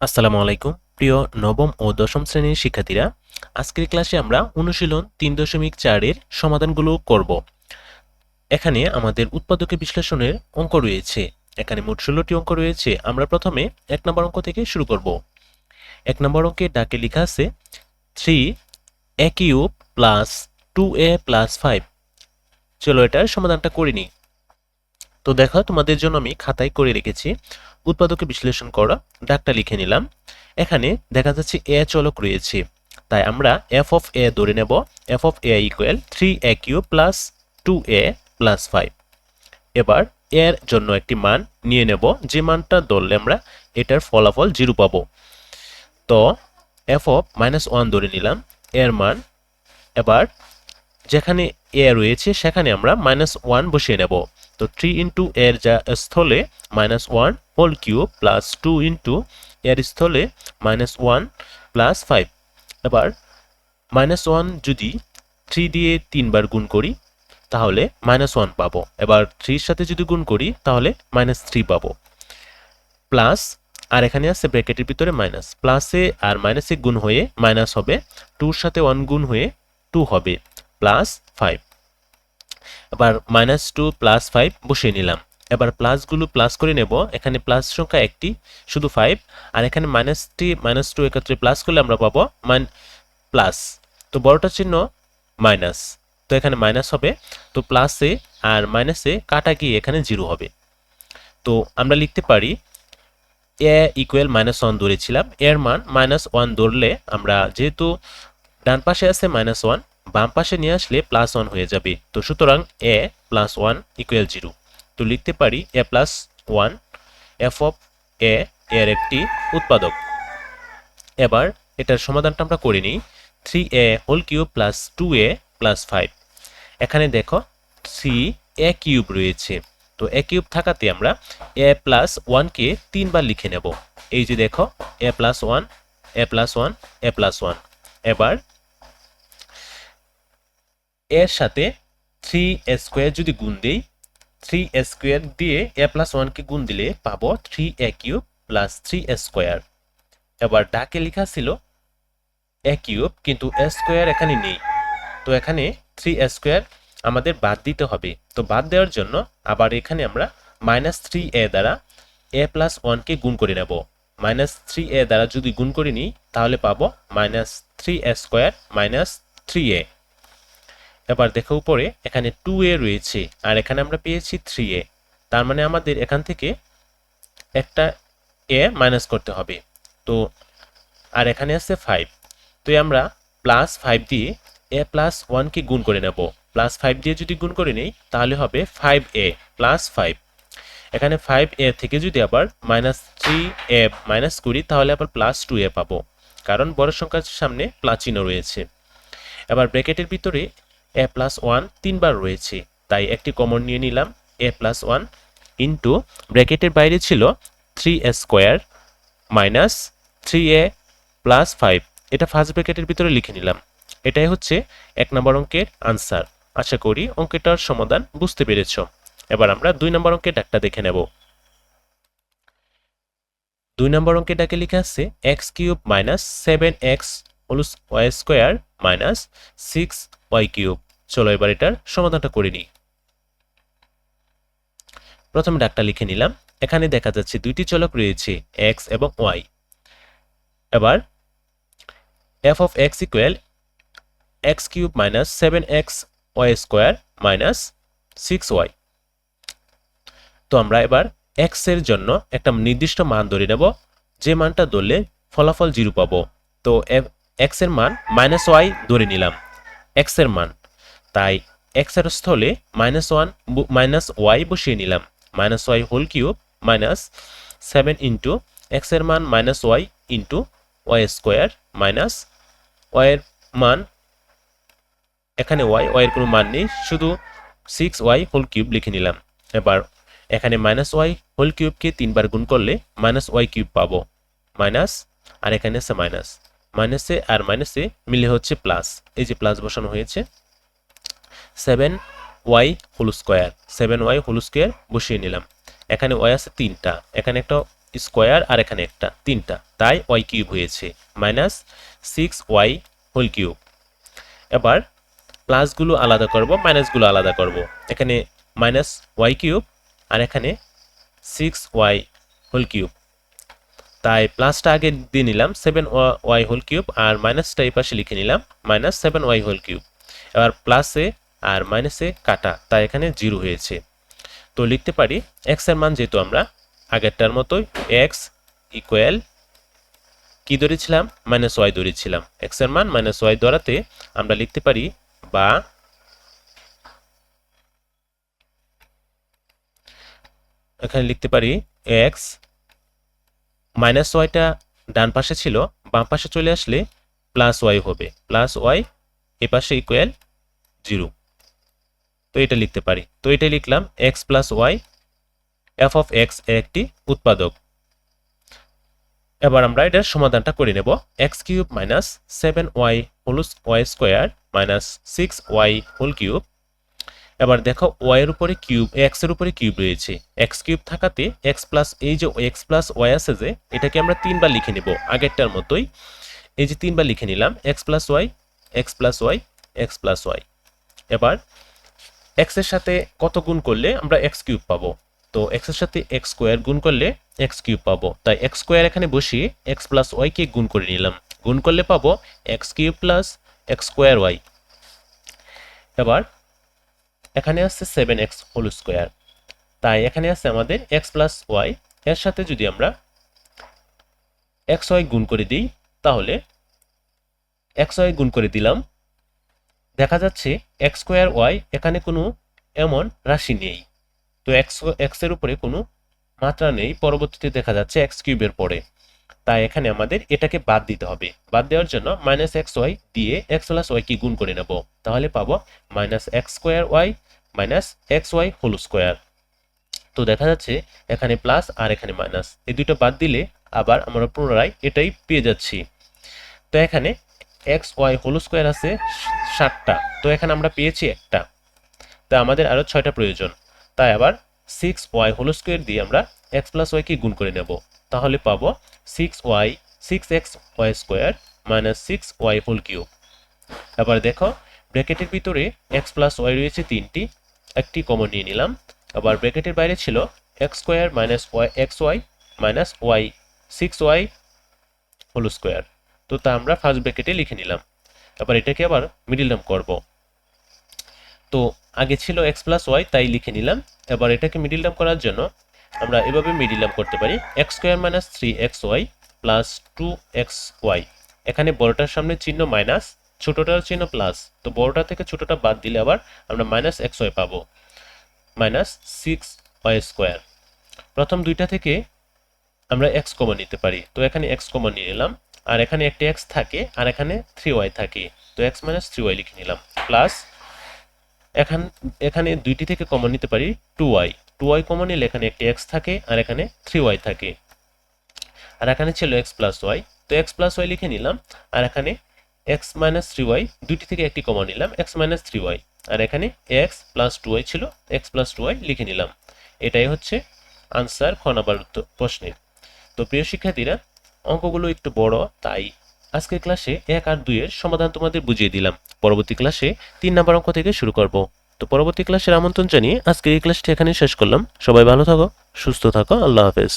আসসালামু আলাইকুম। প্রিয় নবম ও দশম শ্রেণির শিক্ষার্থীরা, আজকের ক্লাসে আমরা অনুশীলন তিন দশমিক চারের সমাধানগুলো করব। এখানে আমাদের উৎপাদকে বিশ্লেষণের অঙ্ক রয়েছে। এখানে মোট ষোলোটি অঙ্ক রয়েছে। আমরা প্রথমে এক নম্বর অঙ্ক থেকে শুরু করব। এক নম্বর অঙ্কে ডাকে লেখা আছে, three A cube plus two A plus five. চলো এটার সমাধানটা করে নিই। তো দেখো, তোমাদের জন্য আমি খাতায় করে রেখেছি। উৎপাদকে বিশ্লেষণ করা, ডাকটা লিখে নিলাম। এখানে দেখা যাচ্ছে এ চলক রয়েছে। তাই আমরা এফ অফ এ ধরে নেব। F of A equal three A cube plus two A plus five এবার এর জন্য একটি মান নিয়ে নেব। যে মানটা ধরলে আমরা এটার ফলাফল জিরো পাবো। তো এফ অফ মাইনাস ওয়ান ধরে নিলাম। এর মান এবার যেখানে এ রয়েছে, সেখানে আমরা মাইনাস ওয়ান বসিয়ে নেব। তো থ্রি ইন্টু এর যা স্থলে minus one whole cube plus two into এর স্থলে মাইনাস ওয়ান প্লাস ফাইভ এবার মাইনাস ওয়ান যদি থ্রি দিয়ে তিনবার গুণ করি, তাহলে মাইনাস ওয়ান পাবো। এবার থ্রির সাথে যদি গুণ করি, তাহলে মাইনাস থ্রি পাবো। প্লাস আর এখানে আছে ব্র্যাকেটের ভিতরে মাইনাস প্লাসে আর মাইনাসে গুণ হয়ে মাইনাস হবে। টুর সাথে ওয়ান গুণ হয়ে টু হবে। প্লাস ফাইভ এবার মাইনাস টু প্লাস ফাইভ বসিয়ে নিলাম। এবার প্লাসগুলো প্লাস করে নেব। এখানে প্লাস সংখ্যা একটি, শুধু ফাইভ আর এখানে মাইনাসটি মাইনাস টু একত্রে প্লাস করলে আমরা পাবো মাইন প্লাস তো বড়টার চিহ্ন মাইনাস তো এখানে মাইনাস হবে। তো প্লাসে আর মাইনাসে কাটা গিয়ে এখানে জিরো হবে। তো আমরা লিখতে পারি এ ইকুয়াল মাইনাস ওয়ান ধরেছিলাম। এর মান মাইনাস ওয়ান ধরলে আমরা যেহেতু ডান পাশে আছে মাইনাস ওয়ান বাম পাশে নিয়ে আসলে প্লাস ওয়ান হয়ে যাবে। তো সুতরাং A plus one equal zero তো লিখতে পারি A plus one F of A এর একটি উৎপাদক। এবার এটার সমাধানটা আমরা করে নিই। Three A whole cube plus two A plus five এখানে দেখো থ্রি এ কিউব রয়েছে। তো এ কিউব থাকাতে আমরা এ প্লাস ওয়ানকে তিনবার লিখে নেব। এই যে দেখো A plus one A plus one A plus one এবার এর সাথে থ্রি স্কোয়ার যদি গুণ দিই থ্রি স্কোয়ার দিয়ে এ প্লাস ওয়ানকে গুণ দিলে পাবো three A cube plus three square এবার ডাকে লেখা ছিল এ কিউব কিন্তু স্কোয়ার এখানে নেই। তো এখানে থ্রি স্কোয়ার আমাদের বাদ দিতে হবে। তো বাদ দেওয়ার জন্য আবার এখানে আমরা মাইনাস থ্রি এ দ্বারা এ প্লাস ওয়ানকে গুণ করে নেব। মাইনাস থ্রি এ দ্বারা যদি গুণ করে নিই, তাহলে পাবো minus three A square minus three A এবার দেখো উপরে এখানে টু এ রয়েছে, আর এখানে আমরা পেয়েছি থ্রি এ তার মানে আমাদের এখান থেকে একটা এ মাইনাস করতে হবে। তো, আর এখানে আছে ফাইভ তো আমরা প্লাস ফাইভ দিয়ে এ প্লাস ওয়ানকে গুণ করে নেব। প্লাস ফাইভ দিয়ে যদি গুণ করে নেই, তাহলে হবে ফাইভ এ প্লাস ফাইভ এখানে ফাইভ এ থেকে যদি আবার মাইনাস থ্রি এ মাইনাস করি, তাহলে আবার প্লাস টু এ পাবো। কারণ বড় সংখ্যার সামনে প্লাস চিহ্ন রয়েছে। এবার ব্র্যাকেটের ভিতরে এ প্লাস ওয়ান তিনবার রয়েছে। তাই একটি কমন নিয়ে নিলাম এ প্লাস ওয়ান ইন্টু ব্র্যাকেটের বাইরে ছিল three A square minus three A plus five এটা ফার্স্ট ব্র্যাকেটের ভিতরে লিখে নিলাম। এটাই হচ্ছে এক নম্বর অঙ্কের আনসার আশা করি অঙ্কটার সমাধান বুঝতে পেরেছ। এবার আমরা দুই নম্বর অঙ্কের ডাকটা দেখে নেব। দুই নম্বর অঙ্কের ডাকে লিখে আছে X cube minus seven X whole Y square minus six Y cube চলো এবার এটার সমাধানটা করে নিই। প্রথমে ডাকটা লিখে নিলাম। এখানে দেখা যাচ্ছে দুইটি চলক রয়েছে, এক্স এবং ওয়াই। এবার F of X equal X cube minus seven X Y square minus six Y. তো আমরা এবার এক্সের জন্য একটা নির্দিষ্ট মান ধরে নেব। যে মানটা ধরলে ফলাফল জিরো পাবো। তো এক্সের মান মাইনাস ওয়াই ধরে নিলাম। এক্সের মান। তাই এক্সের স্থলে মাইনাস ওয়ান মাইনাস ওয়াই বসিয়ে নিলাম। Minus Y whole cube minus seven into এক্সের মান minus Y into Y square minus ওয়াইয়ের মান, এখানে ওয়াই ওয়াইয়ের কোনো মান নেই, শুধু সিক্স ওয়াই হোল কিউব লিখে নিলাম। এবার এখানে মাইনাস ওয়াই হোল কিউবকে তিনবার গুণ করলে মাইনাস ওয়াই কিউব পাবো। মাইনাস আর এখানে আছে মাইনাস মাইনাসে আর মাইনাসে মিলে হচ্ছে প্লাস এই যে প্লাস বসানো হয়েছে seven Y whole square, seven Y whole square বসিয়ে নিলাম। এখানে ওয়াই আছে তিনটা, এখানে একটা স্কোয়ার আর এখানে একটা, তিনটা। তাই ওয়াই কিউব হয়েছে, minus six Y whole cube. এবার প্লাসগুলো আলাদা করব, মাইনাসগুলো আলাদা করব। এখানে মাইনাস ওয়াই কিউব আর এখানে সিক্স ওয়াই হোল কিউব। তাই প্লাসটা আগে দিয়ে নিলাম, সেভেন ওয়াই হোল কিউব আর মাইনাসটা এই পাশে লিখে নিলাম, minus seven Y whole cube. এবার প্লাসে আর মাইনাসে কাটা, তাই এখানে জিরো হয়েছে। তো লিখতে পারি এক্সের মান যেহেতু আমরা আগেরটার মতোই এক্স ইকুয়াল কি ধরেছিলাম? মাইনাস ওয়াই ধরেছিলাম। এক্সের মান মাইনাস ওয়াই ধরাতে আমরা লিখতে পারি বা এখানে লিখতে পারি এক্স মাইনাস ওয়াইটা ডান পাশে ছিল, বাম পাশে চলে আসলে প্লাস ওয়াই হবে। প্লাস ওয়াই এ পাশে ইকুয়াল জিরো এটা লিখতে পারি। তো এটা লিখলাম X plus Y F of X একটি উৎপাদক। এবার আমরা এটার সমাধানটা করে নেব। X cube minus seven Y whole Y square minus six Y whole cube এবার দেখো ওয়াই এর উপরে কিউব এক্সের উপরে কিউব রয়েছে। এক্স কিউব থাকাতে এক্স প্লাস এই যে এক্স প্লাস ওয়াই আছে যে, এটাকে আমরা তিনবার লিখে নেব আগেরটার মতোই। এই যে তিনবার লিখে নিলাম X plus Y X plus Y X plus Y এবার এক্সের সাথে কত গুণ করলে আমরা এক্স কিউব পাবো? তো এক্সের সাথে এক্স স্কোয়ার গুণ করলে এক্স কিউব পাবো। তাই এক্স স্কোয়ার এখানে বসিয়ে এক্স প্লাস ওয়াইকে গুণ করে নিলাম। গুণ করলে পাবো X cube plus X square Y এবার এখানে আসছে সেভেন এক্স হোল স্কোয়ার তাই এখানে আছে আমাদের এক্স প্লাস ওয়াই এর সাথে যদি আমরা এক্স ওয়াই গুণ করে দিই, তাহলে এক্স ওয়াই গুণ করে দিলাম দেখা যাচ্ছে এক্স স্কোয়ার ওয়াই এখানে কোনো এমন রাশি নেই। তো এক্স এক্সের উপরে কোনো মাত্রা নেই। পরবর্তীতে দেখা যাচ্ছে এক্স কিউবের পরে। তাই এখানে আমাদের এটাকে বাদ দিতে হবে। বাদ দেওয়ার জন্য মাইনাস এক্স ওয়াই দিয়ে এক্স প্লাস ওয়াই কি গুণ করে নেব। তাহলে পাবো minus X square Y minus X Y whole square তো দেখা যাচ্ছে এখানে প্লাস আর এখানে মাইনাস এই দুটো বাদ দিলে আবার আমরা পুনরায় এটাই পেয়ে যাচ্ছি। তো এখানে এক্স ওয়াই হোল স্কোয়ার আছে সাতটা। তো এখানে আমরা পেয়েছি একটা। তো আমাদের আরও ছয়টা প্রয়োজন। তাই আবার সিক্স ওয়াই হোল স্কোয়ার দিয়ে আমরা এক্স প্লাস ওয়াইকে গুণ করে নেব। তাহলে পাবো six Y, six X Y square minus six Y whole cube. এবার দেখো, ব্র্যাকেটের ভিতরে এক্স প্লাস ওয়াই রয়েছে তিনটি। একটি কমন নিয়ে নিলাম। আবার ব্র্যাকেটের বাইরে ছিল X square minus Y, X Y minus Y, six Y whole square. তো তা আমরা ফার্স্ট ব্র্যাকেটে লিখে নিলাম। এবার এটাকে আবার মিডিল টার্ম করব। তো আগে ছিল এক্স প্লাস ওয়াই তাই লিখে নিলাম। এবার এটাকে মিডিল টার্ম করার জন্য আমরা এভাবে মিডিল টার্ম করতে পারি। X square minus three X Y plus two X Y এখানে বড়টার সামনে চিহ্ন মাইনাস ছোটটার চিহ্ন প্লাস তো বড়টা থেকে ছোটটা বাদ দিলে আবার আমরা মাইনাস এক্স ওয়াই পাবো। মাইনাস সিক্স ওয়াই স্কোয়ার প্রথম দুইটা থেকে আমরা এক্স কমন নিতে পারি। তো এখানে এক্স কমন নিয়ে নিলাম আর এখানে একটি এক্স থাকে, আর এখানে থ্রি ওয়াই থাকে। তো এক্স মাইনাস থ্রি ওয়াই লিখে নিলাম। প্লাস এখান, এখানে দুইটি থেকে কমন নিতে পারি two Y two Y common নিলে এখানে একটি এক্স থাকে, আর এখানে থ্রি ওয়াই থাকে। আর এখানে ছিল এক্স প্লাস ওয়াই তো এক্স প্লাস ওয়াই লিখে নিলাম, আর এখানে এক্স মাইনাস থ্রি ওয়াই দুইটি থেকে একটি কমন নিলাম এক্স মাইনাস থ্রি ওয়াই আর এখানে এক্স প্লাস টু ওয়াই ছিল এক্স প্লাস টু ওয়াই লিখে নিলাম। এটাই হচ্ছে আনসার খ নাম্বার প্রশ্নের। তো প্রিয় শিক্ষার্থীরা অঙ্কগুলো একটু বড়, তাই আজকের ক্লাসে এক আর দুইয়ের সমাধান তোমাদের বুঝিয়ে দিলাম। পরবর্তী ক্লাসে তিন নাম্বার অঙ্ক থেকে শুরু করব। তো পরবর্তী ক্লাসের আমন্ত্রণ জানিয়ে আজকে এই ক্লাসটি এখানে শেষ করলাম। সবাই ভালো থাকো, সুস্থ থাকো, আল্লাহ হাফেজ।